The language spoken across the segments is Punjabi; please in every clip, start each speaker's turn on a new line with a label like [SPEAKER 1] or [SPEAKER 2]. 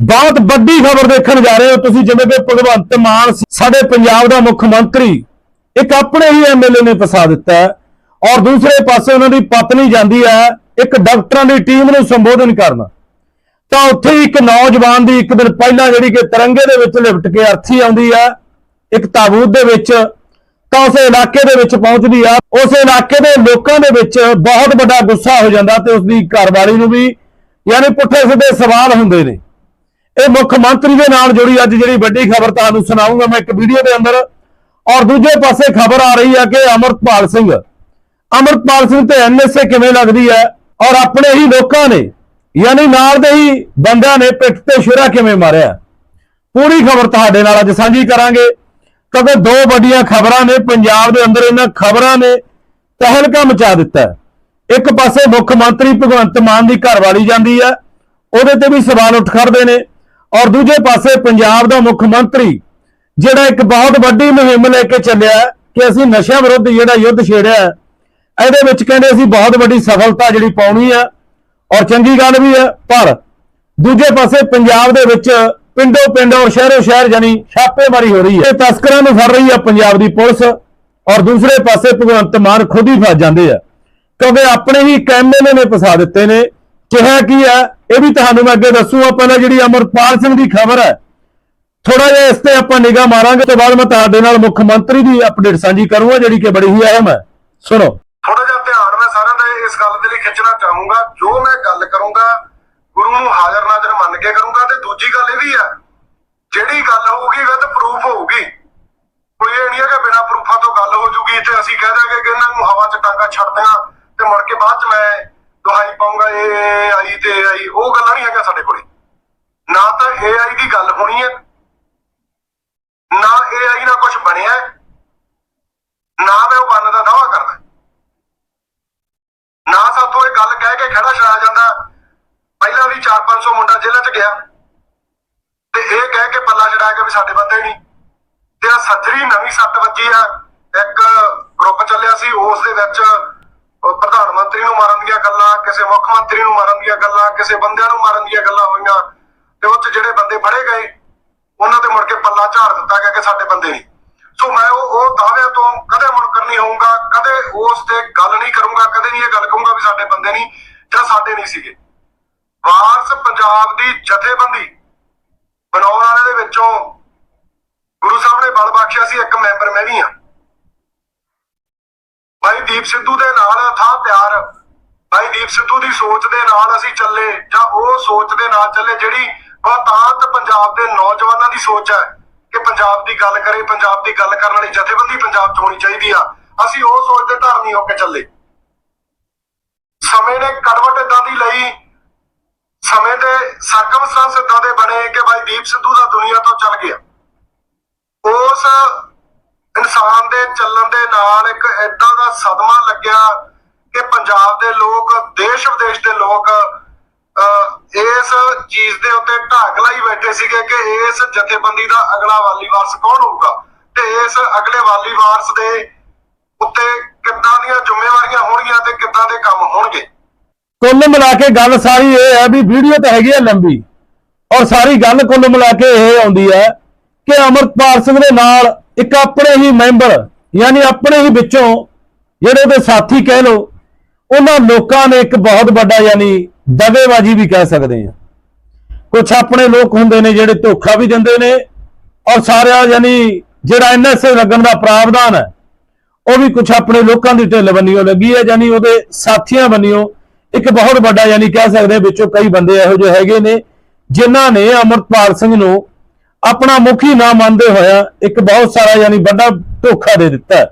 [SPEAKER 1] ਬਹੁਤ ਵੱਡੀ ਖਬਰ ਦੇਖਣ ਜਾ ਰਹੇ ਹੋ ਤੁਸੀਂ, ਜਿਵੇਂ ਕਿ ਭਗਵੰਤ ਮਾਨ ਸਾਡੇ ਪੰਜਾਬ ਦਾ ਮੁੱਖ ਮੰਤਰੀ, ਇੱਕ ਆਪਣੇ ਹੀ ਐਮਐਲਏ ਨੇ ਫਸਾ ਦਿੱਤਾ ਔਰ ਦੂਸਰੇ ਪਾਸੇ ਉਹਨਾਂ ਦੀ ਪਤਨੀ ਜਾਂਦੀ ਹੈ, ਇੱਕ ਡਾਕਟਰਾਂ ਦੀ ਟੀਮ ਨੂੰ ਸੰਬੋਧਨ ਕਰਨਾ। ਤਾਂ ਉੱਥੇ ਹੀ ਇੱਕ ਨੌਜਵਾਨ ਦੀ ਇੱਕ ਦਿਨ ਪਹਿਲਾਂ ਜਿਹੜੀ ਕਿ ਤਿਰੰਗੇ ਦੇ ਵਿੱਚ ਲਿਪਟ ਕੇ ਅਰਥੀ ਆਉਂਦੀ ਹੈ, ਇੱਕ ਤਾਬੂਤ ਦੇ ਵਿੱਚ, ਤਾਂ ਉਸ ਇਲਾਕੇ ਦੇ ਵਿੱਚ ਪਹੁੰਚਦੀ ਆ ਉਸ ਇਲਾਕੇ ਦੇ ਲੋਕਾਂ ਦੇ ਵਿੱਚ ਬਹੁਤ ਵੱਡਾ ਗੁੱਸਾ ਹੋ ਜਾਂਦਾ ਤੇ ਉਸ ਦੀ ਘਰਵਾਲੀ ਨੂੰ ਵੀ, ਯਾਨੀ ਪੁੱਠੇ ਸਿੱਧੇ ਸਵਾਲ ਹੁੰਦੇ ਨੇ। ਇਹ ਮੁੱਖ ਮੰਤਰੀ ਦੇ ਨਾਲ ਜੁੜੀ ਅੱਜ ਜਿਹੜੀ ਵੱਡੀ ਖਬਰ ਤੁਹਾਨੂੰ ਸੁਣਾਉਂਗਾ ਮੈਂ ਇੱਕ ਵੀਡੀਓ ਦੇ ਅੰਦਰ। ਔਰ ਦੂਜੇ ਪਾਸੇ ਖਬਰ ਆ ਰਹੀ ਹੈ ਕਿ ਅਮਰਪਾਲ ਸਿੰਘ ਅਮਰਪਾਲ ਸਿੰਘ ਤੇ ਐਨਐਸਏ ਕਿਵੇਂ ਲੱਗਦੀ ਹੈ? ਔਰ ਆਪਣੇ ਹੀ ਲੋਕਾਂ ਨੇ, ਯਾਨੀ ਨਾਲ ਦੇ ਹੀ ਬੰਦਿਆਂ ਨੇ ਪਿੱਠ ਤੇ ਛੁਰਾ ਕਿਵੇਂ ਮਾਰਿਆ? ਪੂਰੀ ਖਬਰ ਤੁਹਾਡੇ ਨਾਲ ਅੱਜ ਸਾਂਝੀ ਕਰਾਂਗੇ। ਕਿਉਂਕਿ ਦੋ ਵੱਡੀਆਂ ਖਬਰਾਂ ਨੇ, ਪੰਜਾਬ ਦੇ ਅੰਦਰ ਇਹਨਾਂ ਖਬਰਾਂ ਨੇ ਤਹਿਲਕਾ ਮਚਾ ਦਿੱਤਾ ਇੱਕ ਪਾਸੇ ਮੁੱਖ ਮੰਤਰੀ ਭਗਵੰਤ ਮਾਨ ਦੀ ਘਰਵਾਲੀ ਜਾਂਦੀ ਹੈ, ਉਹਦੇ ਤੇ ਵੀ ਸਵਾਲ ਉੱਠ ਖੜਦੇ ਨੇ। ਔਰ ਦੂਜੇ ਪਾਸੇ ਪੰਜਾਬ ਦਾ ਮੁੱਖ ਮੰਤਰੀ, ਜਿਹੜਾ ਇੱਕ ਬਹੁਤ ਵੱਡੀ ਮੁਹਿੰਮ ਲੈ ਕੇ ਚੱਲਿਆ ਕਿ ਅਸੀਂ ਨਸ਼ਿਆਂ ਵਿਰੁੱਧ ਜਿਹੜਾ ਯੁੱਧ ਛੇੜਿਆ ਇਹਦੇ ਵਿੱਚ ਕਹਿੰਦੇ ਅਸੀਂ ਬਹੁਤ ਵੱਡੀ ਸਫਲਤਾ ਜਿਹੜੀ ਪਾਉਣੀ ਆ ਔਰ ਚੰਗੀ ਗੱਲ ਵੀ ਹੈ, ਪਰ ਦੂਜੇ ਪਾਸੇ ਪੰਜਾਬ ਦੇ ਵਿੱਚ ਪਿੰਡੋ ਪਿੰਡ ਔਰ ਸ਼ਹਿਰੋ ਸ਼ਹਿਰ ਜਾਨੀ ਛਾਪੇਮਾਰੀ ਹੋ ਰਹੀ ਹੈ। ਇਹ ਤਸਕਰਾਂ ਨੂੰ ਫੜ ਰਹੀ ਹੈ ਪੰਜਾਬ ਦੀ ਪੁਲਿਸ ਔਰ ਦੂਸਰੇ ਪਾਸੇ ਭਗਵੰਤ ਮਾਨ ਖੁਦ ਹੀ ਫਸ ਜਾਂਦੇ ਆ, ਕਿਉਂਕਿ ਆਪਣੇ ਹੀ ਐਮਐਲਏ ਨੇ ਫਸਾ ਦਿੱਤੇ ਨੇ। ਕਿਹਾ ਕੀ ਹੈ ਇਹ ਵੀ ਤੁਹਾਨੂੰ ਮੈਂ ਅੱਗੇ ਦੱਸੂਗਾ ਪਹਿਲਾਂ ਜਿਹੜੀ ਅਮਰਪਾਲ ਸਿੰਘ ਦੀ ਖਬਰ ਹੈ ਥੋੜਾ ਜਿਹਾ ਇਸ ਤੇ ਆਪਾਂ ਨਿਗਾਹ ਮਾਰਾਂਗੇ, ਤੇ ਬਾਅਦ ਮੈਂ ਤੁਹਾਡੇ ਨਾਲ ਮੁੱਖ ਮੰਤਰੀ ਦੀ ਅਪਡੇਟ ਸਾਂਝੀ ਕਰੂੰਗਾ, ਜਿਹੜੀ ਕਿ ਬੜੀ ਹੀ ਅਹਿਮ ਹੈ। ਸੁਣੋ।
[SPEAKER 2] ਥੋੜਾ ਜਿਹਾ ਧਿਆਨ ਮੈਂ ਸਾਰਿਆਂ ਦਾ ਇਸ ਗੱਲ ਦੇ ਲਈ ਖਿੱਚਣਾ ਚਾਹੂੰਗਾ, ਜੋ ਮੈਂ ਗੱਲ ਕਰੂੰਗਾ, ਗੁਰੂ ਨੂੰ ਹਾਜ਼ਰ ਨਾਜ਼ਰ ਮੰਨ ਕੇ ਕਰੂੰਗਾ, ਤੇ ਦੂਜੀ ਗੱਲ ਇਹ ਵੀ ਹੈ ਜਿਹੜੀ ਗੱਲ ਹੋਊਗੀ ਵਿਦ ਪ੍ਰੂਫ ਹੋਊਗੀ। ਕੋਈ ਇਹ ਨਹੀਂ ਹੈ ਕਿ ਬਿਨਾਂ ਪ੍ਰੂਫਾਂ ਤੋਂ ਗੱਲ ਹੋ ਜੂਗੀ, ਤੇ ਅਸੀਂ ਕਹਿ ਦਾਂਗੇ ਕਿ ਇਹਨਾਂ ਨੂੰ ਹਵਾ 'ਚ ਟਾਂਗਾ ਛੱਡ ਦੇਣਾ ਤੇ ਮੁੜ ਕੇ ਬਾਅਦ 'ਚ ਮੈਂ ਦੁਹਾਈ ਪਾਉਂਗਾ ਇਹ ਇਹ ਆਈ ਤੇ ਇਹ ਆਈ ਉਹ ਗੱਲਾਂ ਨਹੀਂ ਹੈਗੀਆਂ ਸਾਡੇ ਕੋਲੇ ਨਾ ਤਾਂ AI ਦੀ ਗੱਲ ਹੋਣੀ ਹੈ ਨਾ AI ਨਾਲ ਕੁਝ ਬਣਿਆ ਹੈ, ਨਾ ਮੈਂ ਉਹ ਬੰਨ ਦਾ ਦਾਵਾ ਕਰਦਾ ਨਾ ਸਾਥੋਂ ਇਹ ਗੱਲ ਕਹਿ ਕੇ ਖੜਾ ਛੜਾਇਆ ਜਾਂਦਾ ਪਹਿਲਾਂ ਵੀ 4-500 ਮੁੰਡਾ ਜੇਲ੍ਹ 'ਚ ਗਿਆ ਤੇ ਇਹ ਕਹਿ ਕੇ ਪੱਲਾ ਛੜਾਇਆ ਕਿ ਵੀ ਸਾਡੇ ਬੰਦੇ ਨਹੀਂ ਤੇ ਆ ਸੱਜਰੀ ਨਵੀਂ ਸੱਟ ਵੱਜੀ ਆ ਇੱਕ ਗਰੁੱਪ ਚੱਲਿਆ ਸੀ, ਉਸ ਦੇ ਵਿੱਚ ਪ੍ਰਧਾਨ ਮੰਤਰੀ ਨੂੰ ਮਾਰਨ ਦੀਆਂ ਗੱਲਾਂ, ਕਿਸੇ ਮੁੱਖ ਮੰਤਰੀ ਨੂੰ ਮਾਰਨ ਦੀਆਂ ਗੱਲਾਂ, ਕਿਸੇ ਬੰਦਿਆਂ ਨੂੰ ਮਾਰਨ ਦੀਆਂ ਗੱਲਾਂ ਹੋਈਆਂ। ਤੇ ਉਹ 'ਚ ਜਿਹੜੇ ਬੰਦੇ ਫੜੇ ਗਏ, ਉਹਨਾਂ ਤੇ ਮੁੜ ਕੇ ਪੱਲਾ ਝਾੜ ਦਿੱਤਾ ਗਿਆ ਕਿ ਸਾਡੇ ਬੰਦੇ ਨਹੀਂ ਸੋ ਮੈਂ ਉਹ ਉਹ ਦਾਅਵਿਆਂ ਤੋਂ ਕਦੇ ਮੁਨਕਰ ਨਹੀਂ ਹੋਊਗਾ, ਕਦੇ ਉਸ ਤੇ ਗੱਲ ਨਹੀਂ ਕਰੂੰਗਾ, ਕਦੇ ਨਹੀਂ ਇਹ ਗੱਲ ਕਹੂੰਗਾ ਵੀ ਸਾਡੇ ਬੰਦੇ ਨਹੀਂ, ਜਾਂ ਸਾਡੇ ਨਹੀਂ ਸੀਗੇ। ਵਾਰਸ ਪੰਜਾਬ ਦੀ ਜਥੇਬੰਦੀ ਬਣਾਉਣ ਵਾਲੇ ਦੇ ਵਿੱਚੋਂ ਗੁਰੂ ਸਾਹਿਬ ਨੇ ਬਲ ਬਖਸ਼ਿਆ ਸੀ, ਇੱਕ ਮੈਂਬਰ ਮੈਂ ਵੀ ਹਾਂ। ਭਾਈ ਦੀਪ ਸਿੱਧੂ ਦੇ ਨਾਲ ਥਾ ਪਿਆਰ। ਭਾਈ ਦੀਪ ਸਿੱਧੂ ਦੀ ਸੋਚ ਦੇ ਨਾਲ ਅਸੀਂ ਚੱਲੇ, ਜਾਂ ਉਹ ਸੋਚ ਦੇ ਨਾਲ ਚੱਲੇ ਜਿਹੜੀ ਬਹੁਤਾਤ ਪੰਜਾਬ ਦੇ ਨੌਜਵਾਨਾਂ ਦੀ ਸੋਚ ਹੈ ਕਿ ਪੰਜਾਬ ਦੀ ਗੱਲ ਕਰੇ, ਪੰਜਾਬ ਦੀ ਗੱਲ ਕਰਨ ਵਾਲੀ ਜਥੇਬੰਦੀ ਪੰਜਾਬ 'ਚ ਹੋਣੀ ਚਾਹੀਦੀ ਆ। ਅਸੀਂ ਉਹ ਸੋਚ ਦੇ ਧਾਰਨੀ ਹੋ ਕੇ ਚੱਲੇ। ਸਮੇਂ ਨੇ ਕਰਵਟ ਇਦਾਂ ਦੀ ਲਈ, ਸਮੇਂ ਦੇ ਸਰਕਮਸਟੈਂਸ ਇਦਾਂ ਦੇ ਬਣੇ ਕਿ ਭਾਈ ਦੀਪ ਸਿੱਧੂ ਦਾ ਦੁਨੀਆ ਤੋਂ ਚੱਲ ਗਿਆ। ਉਸ ਇਨਸਾਨ ਦੇ ਚੱਲਣ ਦੇ ਨਾਲ ਇੱਕ ਏਦਾਂ ਦਾ ਸਦਮਾ ਲੱਗਿਆ ਕਿ ਪੰਜਾਬ ਦੇ ਲੋਕ, ਦੇਸ਼ ਵਿਦੇਸ਼ ਦੇ ਲੋਕ ਇਸ ਚੀਜ਼ ਦੇ ਉੱਤੇ ਢਾਕ ਲਾਈ ਬੈਠੇ ਸੀਗੇ ਕਿ ਇਸ ਜਥੇਬੰਦੀ ਦਾ ਅਗਲਾ ਵਾਲੀ ਵਾਰਸ ਕੌਣ ਹੋਊਗਾ? ਤੇ ਇਸ ਅਗਲੇ ਵਾਲੀ ਵਾਰਸ ਦੇ ਉੱਤੇ ਕਿੱਦਾਂ ਦੀਆਂ ਜ਼ਿੰਮੇਵਾਰੀਆਂ ਹੋਣਗੀਆਂ ਤੇ ਕਿੱਦਾਂ ਦੇ ਕੰਮ ਹੋਣਗੇ?
[SPEAKER 1] ਕੁੱਲ ਮਿਲਾ ਕੇ ਗੱਲ ਸਾਰੀ ਇਹ ਹੈ ਵੀ ਵੀਡੀਓ ਤਾਂ ਹੈਗੀ ਆ ਲੰਬੀ, ਔਰ ਸਾਰੀ ਗੱਲ ਕੁੱਲ ਮਿਲਾ ਕੇ ਇਹ ਆਉਂਦੀ ਹੈ ਕਿ ਅਮਰਪਾਲ ਸਿੰਘ ਦੇ ਨਾਲ ਇੱਕ ਆਪਣੇ ਹੀ ਮੈਂਬਰ, ਯਾਨੀ ਆਪਣੇ ਹੀ ਵਿੱਚੋਂ ਜਿਹੜੇ ਉਹਦੇ ਸਾਥੀ ਕਹਿ ਲੋ ਉਹਨਾਂ ਲੋਕਾਂ ਨੇ ਇੱਕ ਬਹੁਤ ਵੱਡਾ ਯਾਨੀ ਦਗੇਬਾਜ਼ੀ ਵੀ ਕਹਿ ਸਕਦੇ ਆ ਕੁਝ ਆਪਣੇ ਲੋਕ ਹੁੰਦੇ ਨੇ ਜਿਹੜੇ ਧੋਖਾ ਵੀ ਦਿੰਦੇ ਨੇ ਔਰ ਸਾਰਿਆ ਯਾਨੀ ਜਿਹੜਾ ਐਨਐਸਏ ਲੱਗਣ ਦਾ ਪ੍ਰਾਵਧਾਨ ਹੈ, ਉਹ ਵੀ ਕੁਝ ਆਪਣੇ ਲੋਕਾਂ ਦੀ ਢਿੱਲ ਬੰਨਿਓ ਲੱਗੀ ਹੈ, ਯਾਨੀ ਉਹਦੇ ਸਾਥੀਆਂ ਬੰਨਿਓ ਇੱਕ ਬਹੁਤ ਵੱਡਾ ਯਾਨੀ ਕਹਿ ਸਕਦੇ ਵਿੱਚੋਂ ਕਈ ਬੰਦੇ ਇਹੋ ਜਿਹੇ ਹੈਗੇ ਨੇ, ਜਿਨ੍ਹਾਂ ਨੇ ਅਮਰਪਾਲ ਸਿੰਘ ਨੂੰ ਆਪਣਾ ਮੁਖੀ ਨਾ ਮੰਨਦੇ ਹੋਇਆ ਇੱਕ ਬਹੁਤ ਸਾਰਾ ਯਾਨੀ ਵੱਡਾ ਧੋਖਾ ਦੇ ਦਿੱਤਾ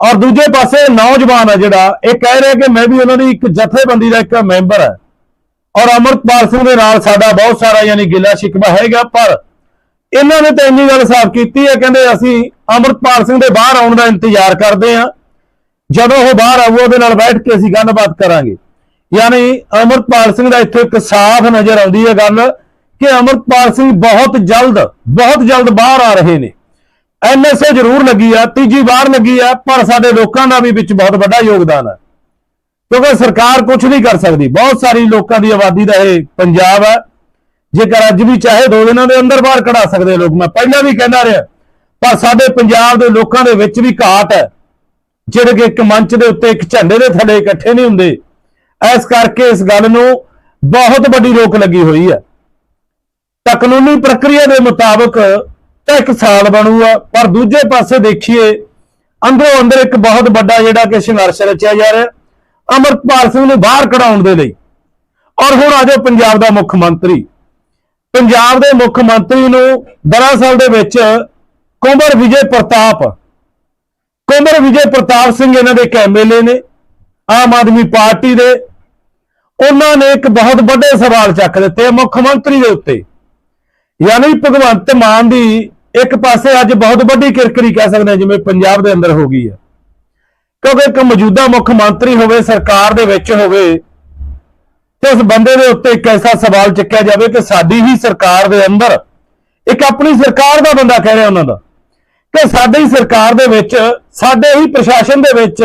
[SPEAKER 1] ਔਰ ਦੂਜੇ ਪਾਸੇ ਨੌਜਵਾਨ ਹੈ ਜਿਹੜਾ, ਇਹ ਕਹਿ ਰਿਹਾ ਕਿ ਮੈਂ ਵੀ ਉਹਨਾਂ ਦੀ ਇੱਕ ਜਥੇਬੰਦੀ ਦਾ ਇੱਕ ਮੈਂਬਰ ਹੈ ਔਰ ਅਮਰਪਾਲ ਸਿੰਘ ਦੇ ਨਾਲ ਸਾਡਾ ਬਹੁਤ ਸਾਰਾ ਯਾਨੀ ਗਿਲਾ ਸ਼ਿਕਵਾ ਹੈਗਾ, ਪਰ ਇਹਨਾਂ ਨੇ ਤਾਂ ਇੰਨੀ ਗੱਲ ਸਾਫ਼ ਕੀਤੀ ਹੈ, ਕਹਿੰਦੇ ਅਸੀਂ ਅਮਰਪਾਲ ਸਿੰਘ ਦੇ ਬਾਹਰ ਆਉਣ ਦਾ ਇੰਤਜ਼ਾਰ ਕਰਦੇ ਹਾਂ। ਜਦੋਂ ਉਹ ਬਾਹਰ ਆਊ ਉਹਦੇ ਨਾਲ ਬੈਠ ਕੇ ਅਸੀਂ ਗੱਲਬਾਤ ਕਰਾਂਗੇ। ਯਾਨੀ ਅਮਰਪਾਲ ਸਿੰਘ ਦਾ ਇੱਥੇ ਇੱਕ ਸਾਫ਼ ਨਜ਼ਰ ਆਉਂਦੀ ਹੈ ਗੱਲ। ਕਿ ਅਮਰਪਾਲ ਸਿੰਘ ਬਹੁਤ ਜਲਦ ਬਹੁਤ ਜਲਦ ਬਾਹਰ ਆ ਰਹੇ ਨੇ। ਐਨਐਸਏ ਜ਼ਰੂਰ ਲੱਗੀ ਆ, ਤੀਜੀ ਵਾਰ ਲੱਗੀ ਆ, ਪਰ ਸਾਡੇ ਲੋਕਾਂ ਦਾ ਵੀ ਵਿੱਚ ਬਹੁਤ ਵੱਡਾ ਯੋਗਦਾਨ ਹੈ ਕਿਉਂਕਿ ਸਰਕਾਰ ਕੁਝ ਨਹੀਂ ਕਰ ਸਕਦੀ। ਬਹੁਤ ਸਾਰੀ ਲੋਕਾਂ ਦੀ ਆਬਾਦੀ ਦਾ ਇਹ ਪੰਜਾਬ ਹੈ ਜੇਕਰ ਅੱਜ ਵੀ ਚਾਹੇ ਦੋ ਦਿਨਾਂ ਦੇ ਅੰਦਰ ਬਾਹਰ ਕਢਾ ਸਕਦੇ ਲੋਕ। ਮੈਂ ਪਹਿਲਾਂ ਵੀ ਕਹਿੰਦਾ ਰਿਹਾ, ਪਰ ਸਾਡੇ ਪੰਜਾਬ ਦੇ ਲੋਕਾਂ ਦੇ ਵਿੱਚ ਵੀ ਘਾਟ ਹੈ ਜਿਹੜੇ ਕਿ ਇੱਕ ਮੰਚ ਦੇ ਉੱਤੇ, ਇੱਕ ਝੰਡੇ ਦੇ ਥੱਲੇ ਇਕੱਠੇ ਨਹੀਂ ਹੁੰਦੇ। ਇਸ ਕਰਕੇ ਇਸ ਗੱਲ ਨੂੰ ਬਹੁਤ ਵੱਡੀ ਰੋਕ ਲੱਗੀ ਹੋਈ ਹੈ ਤਾਂ ਕਾਨੂੰਨੀ ਪ੍ਰਕਿਰਿਆ ਦੇ ਮੁਤਾਬਕ ਤਾਂ ਇੱਕ ਸਾਲ ਬਣੂਗਾ, ਪਰ ਦੂਜੇ ਪਾਸੇ ਦੇਖੀਏ, ਅੰਦਰੋਂ ਅੰਦਰ ਇੱਕ ਬਹੁਤ ਵੱਡਾ ਜਿਹੜਾ ਕਿ ਸੰਘਰਸ਼ ਰਚਿਆ ਜਾ ਰਿਹਾ ਅਮਰਪਾਲ ਸਿੰਘ ਨੂੰ ਬਾਹਰ ਕਢਾਉਣ ਦੇ ਲਈ। ਔਰ ਹੁਣ ਆਜੋ ਪੰਜਾਬ ਦਾ ਮੁੱਖ ਮੰਤਰੀ। ਪੰਜਾਬ ਦੇ ਮੁੱਖ ਮੰਤਰੀ ਨੂੰ ਦਰਅਸਲ ਦੇ ਵਿੱਚ ਕੁੰਵਰ ਵਿਜੇ ਪ੍ਰਤਾਪ, ਕੁੰਵਰ ਵਿਜੇ ਪ੍ਰਤਾਪ ਸਿੰਘ ਇਹਨਾਂ ਦੇ ਇੱਕ ਐਮਐਲਏ ਨੇ, ਆਮ ਆਦਮੀ ਪਾਰਟੀ ਦੇ। ਉਹਨਾਂ ਨੇ ਇੱਕ ਬਹੁਤ ਵੱਡੇ ਸਵਾਲ ਚੱਕ ਦਿੱਤੇ ਆ ਮੁੱਖ ਮੰਤਰੀ ਦੇ ਉੱਤੇ। ਯਾਨੀ ਭਗਵੰਤ ਮਾਨ ਦੀ ਇੱਕ ਪਾਸੇ ਅੱਜ ਬਹੁਤ ਵੱਡੀ ਕਿਰਕਰੀ ਕਹਿ ਸਕਦੇ ਹਾਂ, ਜਿਵੇਂ ਪੰਜਾਬ ਦੇ ਅੰਦਰ ਹੋ ਗਈ ਹੈ। ਕਿਉਂਕਿ ਇੱਕ ਮੌਜੂਦਾ ਮੁੱਖ ਮੰਤਰੀ ਹੋਵੇ, ਸਰਕਾਰ ਦੇ ਵਿੱਚ ਹੋਵੇ, ਤੇ ਉਸ ਬੰਦੇ ਦੇ ਉੱਤੇ ਇੱਕ ਐਸਾ ਸਵਾਲ ਚੱਕਿਆ ਜਾਵੇ ਕਿ ਸਾਡੀ ਹੀ ਸਰਕਾਰ ਦੇ ਅੰਦਰ ਇੱਕ ਆਪਣੀ ਸਰਕਾਰ ਦਾ ਬੰਦਾ ਕਹਿ ਰਿਹਾ ਉਹਨਾਂ ਦਾ ਕਿ ਸਾਡੀ ਸਰਕਾਰ ਦੇ ਵਿੱਚ, ਸਾਡੇ ਹੀ ਪ੍ਰਸ਼ਾਸਨ ਦੇ ਵਿੱਚ,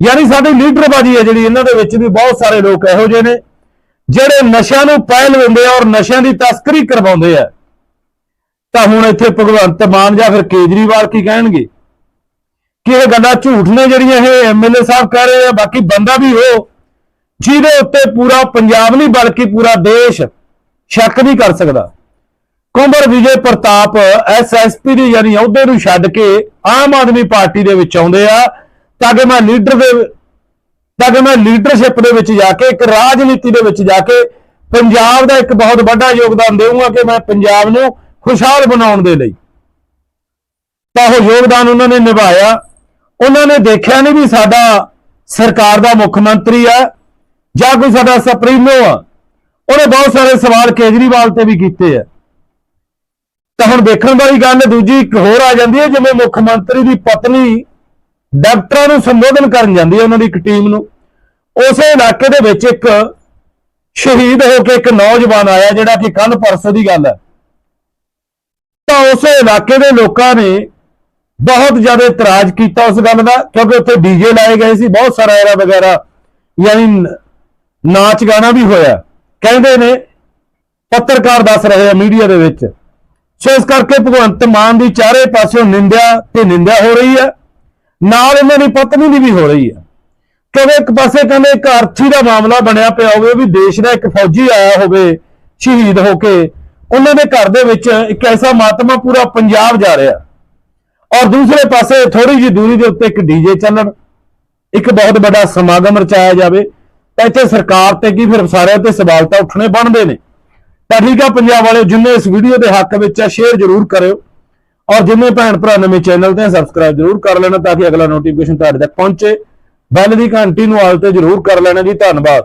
[SPEAKER 1] ਯਾਨੀ ਸਾਡੀ ਲੀਡਰਬਾਜੀ ਹੈ ਜਿਹੜੀ, ਇਹਨਾਂ ਦੇ ਵਿੱਚ ਵੀ ਬਹੁਤ ਸਾਰੇ ਲੋਕ ਇਹੋ ਜਿਹੇ ਨੇ। ਜਿਹੜੇ ਨਸ਼ਿਆਂ ਨੂੰ ਪਹਿਲ ਦਿੰਦੇ ਆ ਔਰ ਨਸ਼ਿਆਂ ਦੀ ਤਸਕਰੀ ਕਰਵਾਉਂਦੇ ਆ, ਤਾਂ ਹੁਣ ਇੱਥੇ ਭਗਵੰਤ ਮਾਨ ਜਾਂ ਫਿਰ ਕੇਜਰੀਵਾਲ ਕੀ ਕਹਿਣਗੇ? ਕਿ ਇਹ ਗੱਲਾਂ ਝੂਠ ਨੇ ਜਿਹੜੀਆਂ ਇਹ ਐਮਐਲਏ ਸਾਹਿਬ ਕਹਿ ਰਹੇ ਆ, ਬਾਕੀ ਬੰਦਾ ਵੀ ਉਹ, ਜਿਹਦੇ ਉੱਤੇ ਪੂਰਾ ਪੰਜਾਬ ਨਹੀਂ ਬਲਕਿ ਪੂਰਾ ਦੇਸ਼ ਸ਼ੱਕ ਨਹੀਂ ਕਰ ਸਕਦਾ। ਕੁੰਵਰ ਵਿਜੇ ਪ੍ਰਤਾਪ ਐਸਐਸਪੀ ਦੀ ਯਾਨੀ ਅਹੁਦੇ ਨੂੰ ਛੱਡ ਕੇ ਆਮ ਆਦਮੀ ਪਾਰਟੀ ਦੇ ਵਿੱਚ ਆਉਂਦੇ ਆ, ਤਾਂ ਕਿ ਮੈਂ ਲੀਡਰ ਦੇ ਤਾਂ ਕਿ ਮੈਂ ਲੀਡਰਸ਼ਿਪ ਦੇ ਵਿੱਚ ਜਾ ਕੇ, ਇੱਕ ਰਾਜਨੀਤੀ ਦੇ ਵਿੱਚ ਜਾ ਕੇ ਪੰਜਾਬ ਦਾ ਇੱਕ ਬਹੁਤ ਵੱਡਾ ਯੋਗਦਾਨ ਦੇਵਾਂਗਾ ਕਿ ਮੈਂ ਪੰਜਾਬ ਨੂੰ ਖੁਸ਼ਹਾਲ ਬਣਾਉਣ ਦੇ ਲਈ। ਤਾਂ ਉਹ ਯੋਗਦਾਨ ਉਹਨਾਂ ਨੇ ਨਿਭਾਇਆ। ਉਹਨਾਂ ਨੇ ਦੇਖਿਆ ਨਹੀਂ ਵੀ ਸਾਡਾ ਸਰਕਾਰ ਦਾ ਮੁੱਖ ਮੰਤਰੀ ਆ ਜਾਂ ਕੋਈ ਸਾਡਾ ਸੁਪਰੀਮੋ ਆ। ਉਹਨੇ ਬਹੁਤ ਸਾਰੇ ਸਵਾਲ ਕੇਜਰੀਵਾਲ ਤੇ ਵੀ ਕੀਤੇ ਆ। ਤਾਂ ਹੁਣ ਦੇਖਣ ਵਾਲੀ ਗੱਲ ਦੂਜੀ ਇੱਕ ਹੋਰ ਆ ਜਾਂਦੀ ਹੈ, ਜਿਵੇਂ ਮੁੱਖ ਮੰਤਰੀ ਦੀ ਪਤਨੀ ਡਾਕਟਰਾਂ ਨੂੰ ਸੰਬੋਧਨ ਕਰਨ ਜਾਂਦੀ ਹੈ ਉਹਨਾਂ ਦੀ ਇੱਕ ਟੀਮ ਨੂੰ। ਉਸੇ ਇਲਾਕੇ ਦੇ ਵਿੱਚ ਇੱਕ ਸ਼ਹੀਦ ਹੋ ਕੇ ਇੱਕ ਨੌਜਵਾਨ ਆਇਆ ਜਿਹੜਾ ਕਿ ਕੱਲ ਪਰਸੋਂ ਦੀ ਗੱਲ ਹੈ। ਤਾਂ ਉਸੇ ਇਲਾਕੇ ਦੇ ਲੋਕਾਂ ਨੇ ਬਹੁਤ ਜ਼ਿਆਦਾ ਇਤਰਾਜ਼ ਕੀਤਾ ਉਸ ਗੱਲ ਦਾ, ਕਿਉਂਕਿ ਉੱਥੇ ਡੀਜੇ ਲਾਏ ਗਏ ਸੀ, ਬਹੁਤ ਸਾਰਾ ਐਰਾ ਵਗੈਰਾ, ਯਾਨੀ ਨਾਚ ਗਾਣਾ ਵੀ ਹੋਇਆ। ਕਹਿੰਦੇ ਨੇ, ਪੱਤਰਕਾਰ ਦੱਸ ਰਹੇ ਆ ਮੀਡੀਆ ਦੇ ਵਿੱਚ। ਸੋ ਇਸ ਕਰਕੇ ਭਗਵੰਤ ਮਾਨ ਦੀ ਚਾਰੇ ਪਾਸਿਓਂ ਨਿੰਦਿਆ ਤੇ ਨਿੰਦਿਆ ਹੋ ਰਹੀ ਹੈ। ਨਾਲ ਇਹਨਾਂ ਦੀ ਪਤਨੀ ਦੀ ਵੀ ਹੋ ਰਹੀ ਹੈ। ਕਿਉਂਕਿ ਇੱਕ ਪਾਸੇ ਕਹਿੰਦੇ ਇੱਕ ਅਰਥੀ ਦਾ ਮਾਮਲਾ ਬਣਿਆ ਪਿਆ ਹੋਵੇ, ਵੀ ਦੇਸ਼ ਦਾ ਇੱਕ ਫੌਜੀ ਆਇਆ ਹੋਵੇ, ਸ਼ਹੀਦ ਹੋ ਕੇ, ਉਹਨਾਂ ਦੇ ਘਰ ਦੇ ਵਿੱਚ ਇੱਕ ਐਸਾ ਮਾਤਮਾ ਪੂਰਾ ਪੰਜਾਬ ਜਾ ਰਿਹਾ। ਔਰ ਦੂਸਰੇ ਪਾਸੇ ਥੋੜੀ ਜਿਹੀ ਦੂਰੀ ਦੇ ਉੱਤੇ ਇੱਕ ਡੀਜੇ ਚੱਲਣ, ਇੱਕ ਬਹੁਤ ਵੱਡਾ ਸਮਾਗਮ ਰਚਾਇਆ ਜਾਵੇ, ਤਾਂ ਇੱਥੇ ਸਰਕਾਰ ਤੇ ਕੀ ਫਿਰ ਸਾਰਿਆਂ ਤੇ ਸਵਾਲ ਤਾਂ ਉੱਠਣੇ ਬਣਦੇ ਨੇ। ਤਾਂ ਠੀਕ ਆ, ਪੰਜਾਬ ਵਾਲਿਓ, ਜਿੰਨੇ ਇਸ ਵੀਡੀਓ ਦੇ ਹੱਕ ਵਿੱਚ ਆ, ਸ਼ੇਅਰ ਜ਼ਰੂਰ ਕਰਿਓ। ਔਰ ਜਿੰਨੇ ਭੈਣ ਭਰਾ ਨਵੇਂ ਚੈਨਲ ਤੇ ਸਬਸਕ੍ਰਾਈਬ ਜ਼ਰੂਰ ਕਰ ਲੈਣਾ ਤਾਂ ਕਿ ਅਗਲਾ ਨੋਟੀਫਿਕੇਸ਼ਨ ਤੁਹਾਡੇ ਤੱਕ ਪਹੁੰਚੇ। ਬੈਲ ਦੀ ਘੰਟੀ ਨੂੰ ਆਲ ਤੇ ਜ਼ਰੂਰ ਕਰ ਲੈਣਾ ਜੀ, ਧੰਨਵਾਦ।